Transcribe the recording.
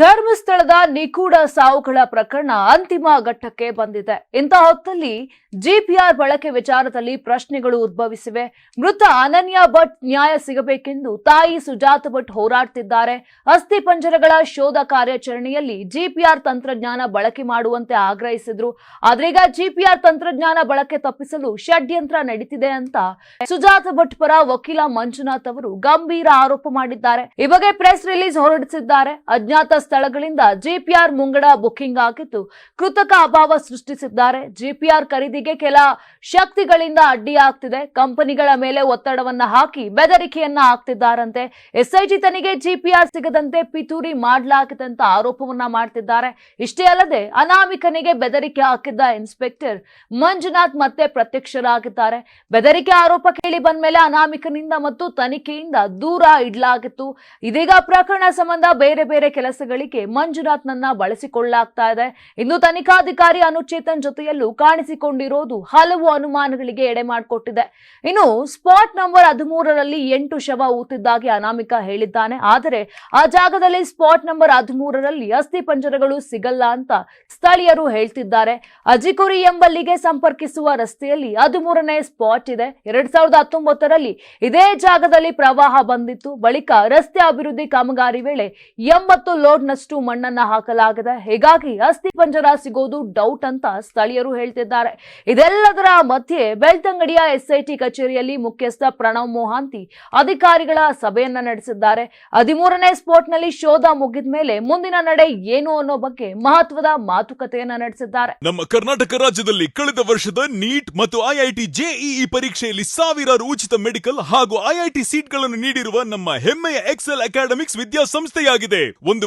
ಧರ್ಮಸ್ಥಳದ ನಿಗೂಢ ಸಾವುಗಳ ಪ್ರಕರಣ ಅಂತಿಮ ಘಟ್ಟಕ್ಕೆ ಬಂದಿದೆ. ಇಂತಹ ಹೊತ್ತಲ್ಲಿ ಜಿಪಿಆರ್ ಬಳಕೆ ವಿಚಾರದಲ್ಲಿ ಪ್ರಶ್ನೆಗಳು ಉದ್ಭವಿಸಿವೆ. ಮೃತ ಅನನ್ಯ ಭಟ್ ನ್ಯಾಯ ಸಿಗಬೇಕೆಂದು ತಾಯಿ ಸುಜಾತ ಭಟ್ ಹೋರಾಡ್ತಿದ್ದಾರೆ. ಅಸ್ಥಿ ಪಂಜರಗಳ ಶೋಧ ಕಾರ್ಯಾಚರಣೆಯಲ್ಲಿ ಜಿಪಿಆರ್ ತಂತ್ರಜ್ಞಾನ ಬಳಕೆ ಮಾಡುವಂತೆ ಆಗ್ರಹಿಸಿದ್ರು. ಆದ್ರೀಗ ಜಿಪಿಆರ್ ತಂತ್ರಜ್ಞಾನ ಬಳಕೆ ತಪ್ಪಿಸಲು ಷಡ್ಯಂತ್ರ ನಡೀತಿದೆ ಅಂತ ಸುಜಾತ ಭಟ್ ಪರ ವಕೀಲ ಮಂಜುನಾಥ್ ಅವರು ಗಂಭೀರ ಆರೋಪ ಮಾಡಿದ್ದಾರೆ. ಈ ಪ್ರೆಸ್ ರಿಲೀಸ್ ಹೊರಡಿಸಿದ್ದಾರೆ. ಅಜ್ಞಾತ ಸ್ಥಳಗಳಿಂದ ಜಿಪಿಆರ್ ಮುಂಗಡ ಬುಕಿಂಗ್ ಆಗಿದ್ದು, ಕೃತಕ ಅಭಾವ ಸೃಷ್ಟಿಸಿದ್ದಾರೆ. ಜಿಪಿಆರ್ ಖರೀದಿಗೆ ಕೆಲ ಶಕ್ತಿಗಳಿಂದ ಅಡ್ಡಿಯಾಗ್ತಿದೆ ಕಂಪನಿಗಳ ಮೇಲೆ ಒತ್ತಡವನ್ನ ಹಾಕಿ ಬೆದರಿಕೆಯನ್ನ ಹಾಕ್ತಿದ್ದಾರಂತೆ. ಎಸ್ಐಜಿ ತನಿಗೆ ಜಿಪಿಆರ್ ಸಿಗದಂತೆ ಪಿತೂರಿ ಮಾಡಲಾಗಿದೆ ಅಂತ ಆರೋಪವನ್ನ ಮಾಡ್ತಿದ್ದಾರೆ. ಇಷ್ಟೇ ಅಲ್ಲದೆ, ಅನಾಮಿಕನಿಗೆ ಬೆದರಿಕೆ ಹಾಕಿದ್ದ ಇನ್ಸ್ಪೆಕ್ಟರ್ ಮಂಜುನಾಥ್ ಮತ್ತೆ ಪ್ರತ್ಯಕ್ಷರಾಗಿದ್ದಾರೆ. ಬೆದರಿಕೆ ಆರೋಪ ಕೇಳಿ ಬಂದ ಮೇಲೆ ಅನಾಮಿಕನಿಂದ ಮತ್ತು ತನಿಖೆಯಿಂದ ದೂರ ಇಡಲಾಗಿತ್ತು. ಇದೀಗ ಪ್ರಕರಣ ಸಂಬಂಧ ಬೇರೆ ಬೇರೆ ಕೆಲಸಗಳಿಗೆ ಮಂಜುನಾಥ್ನನ್ನ ಬಳಸಿಕೊಳ್ಳಲಾಗ್ತಾ ಇದೆ. ಇನ್ನು ತನಿಖಾಧಿಕಾರಿ ಅನುಚೇತನ್ ಜೊತೆಯಲ್ಲೂ ಕಾಣಿಸಿಕೊಂಡಿರೋದು ಹಲವು ಅನುಮಾನಗಳಿಗೆ ಎಡೆ ಮಾಡಿಕೊಟ್ಟಿದೆ. ಇನ್ನು ಸ್ಪಾಟ್ ನಂಬರ್ ಹದಿಮೂರರಲ್ಲಿ ಎಂಟು ಶವ ಊತಿದ್ದಾಗಿ ಅನಾಮಿಕ ಹೇಳಿದ್ದಾನೆ. ಆದರೆ ಆ ಜಾಗದಲ್ಲಿ ಸ್ಪಾಟ್ ನಂಬರ್ ಹದಿಮೂರರಲ್ಲಿ ಅಸ್ಥಿ ಪಂಜರಗಳು ಸಿಗಲ್ಲ ಅಂತ ಸ್ಥಳೀಯರು ಹೇಳ್ತಿದ್ದಾರೆ. ಅಜಿಕುರಿ ಎಂಬಲ್ಲಿಗೆ ಸಂಪರ್ಕಿಸುವ ರಸ್ತೆಯಲ್ಲಿ ಹದಿಮೂರನೇ ಸ್ಪಾಟ್ ಇದೆ. ಎರಡ್ ಸಾವಿರದ ಹತ್ತೊಂಬತ್ತರಲ್ಲಿ ಇದೇ ಜಾಗದಲ್ಲಿ ಪ್ರವಾಹ ಬಂದಿತ್ತು. ಬಳಿಕ ರಸ್ತೆ ಅಭಿವೃದ್ಧಿ ಕಾಮಗಾರಿ ವೇಳೆ ಎಂಬತ್ತು ಲೋಡ್ನಷ್ಟು ಮಣ್ಣನ್ನ ಹಾಕಲಾಗಿದೆ ಹೀಗಾಗಿ ಅಸ್ಥಿ ಪಂಜರ ಸಿಗೋದು ಡೌಟ್ ಅಂತ ಸ್ಥಳೀಯರು ಹೇಳ್ತಿದ್ದಾರೆ. ಇದೆಲ್ಲದರ ಮಧ್ಯೆ ಬೆಳ್ತಂಗಡಿಯ ಎಸ್ಐಟಿ ಕಚೇರಿಯಲ್ಲಿ ಮುಖ್ಯಸ್ಥ ಪ್ರಣವ್ ಮೊಹಾಂತಿ ಅಧಿಕಾರಿಗಳ ಸಭೆಯನ್ನ ನಡೆಸಿದ್ದಾರೆ. ಹದಿಮೂರನೇ ಸ್ಪೋಟ್ನಲ್ಲಿ ಶೋಧ ಮುಗಿದ ಮೇಲೆ ಮುಂದಿನ ನಡೆ ಏನು ಅನ್ನೋ ಬಗ್ಗೆ ಮಹತ್ವದ ಮಾತುಕತೆಯನ್ನ ನಡೆಸಿದ್ದಾರೆ. ನಮ್ಮ ಕರ್ನಾಟಕ ರಾಜ್ಯದಲ್ಲಿ ಕಳೆದ ವರ್ಷದ ನೀಟ್ ಮತ್ತು ಐಐಟಿ ಜೆಇಇ ಪರೀಕ್ಷೆಯಲ್ಲಿ ಸಾವಿರಾರು ಉಚಿತ ಮೆಡಿಕಲ್ ಹಾಗೂ ಐಐಟಿ ಸೀಟ್ಗಳನ್ನು ನೀಡಿರುವ ನಮ್ಮ ಹೆಮ್ಮೆಯ ಎಕ್ಸೆಲ್ ಅಕಾಡೆಮಿಕ್ಸ್ ವಿದ್ಯಾಸಂಸ್ಥೆಯಾಗಿದೆ. ಒಂದು